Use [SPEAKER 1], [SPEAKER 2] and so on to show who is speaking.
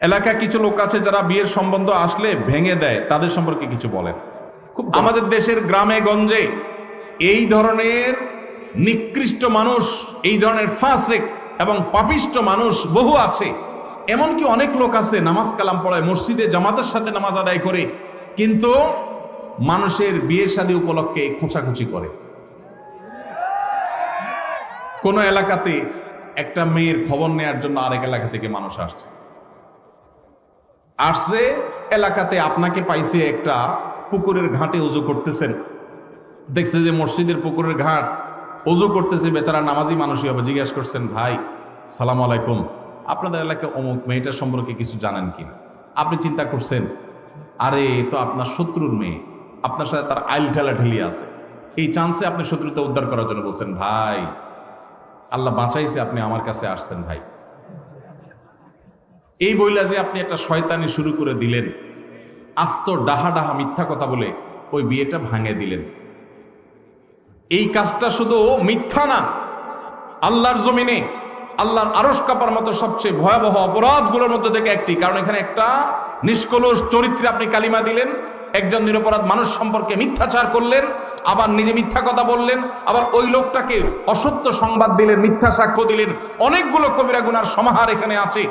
[SPEAKER 1] এলাকায় কিছু লোক আছে যারা বিয়ের সম্বন্ধ আসলে ভেঙে দেয় তাদের সম্পর্কে কিছু বলেন। খুব আমাদের দেশের গ্রামে গঞ্জে এই ধরনের নিকৃষ্ট মানুষ এই ধরনের ফাসেক এবং পাপিষ্ট মানুষ বহু আছে। এমনকি অনেক লোক আছে নামাজ কালাম পড়ায় মসজিদে জামাতের সাথে নামাজ আদায় করে কিন্তু মানুষের বিয়ে শাদী উপলক্ষে খোঁচাখুচি করে। কোন এলাকাতে একটা মেয়ের খবর নেয়ার জন্য আরেক এলাকা থেকে মানুষ আসছে। আসছে, এলাকাতে আপনাকে পাইছে একটা পুকুরের ঘাটে উজু করতেছেন। দেখছে যে মসজিদের পুকুরের ঘাট, উজু করতেছে বেচারা নামাজি মানুষই হবে। জিজ্ঞাসা করছেন, ভাই, সালাম আলাইকুম। আপনাদের এলাকায় অমুক মেয়েটার সম্পর্কে কিছু জানেন কি? আপনি চিন্তা করছেন, আরে তো আপনার শত্রুর মেয়ে। আপনার সাথে তার আইল ঠেলা ঠেলি আছে। এই চান্সে আপনি শত্রুতা উদ্ধার করার জন্য বলছেন, ভাই, আল্লাহ বাঁচাইছে আপনি আমার কাছে আসছেন, ভাই। এই বইলা যে আপনি একটা শয়তানি শুরু করে দিলেন, আস্ত ডাহা ডাহা মিথ্যা কথা বলে ওই বিয়েটা ভাঙে দিলেন। এই কাজটা শুধু মিথ্যা না, আল্লাহর জমিনে, আল্লাহর আরস কাপার মতো সবচেয়ে ভয়াবহ অপরাধগুলোর মধ্যে থেকে একটি। কারণ এখানে একটা নিষ্কলুষ চরিত্রে আপনি কালিমা দিলেন, একজন নিরপরাধ মানুষ সম্পর্কে মিথ্যাচার করলেন, আবার নিজে মিথ্যা কথা বললেন, আবার ওই লোকটাকে অসত্য সংবাদ দিলেন, মিথ্যা সাক্ষ্য দিলেন। অনেকগুলো কবিরা গুনার সমাহার এখানে আছে।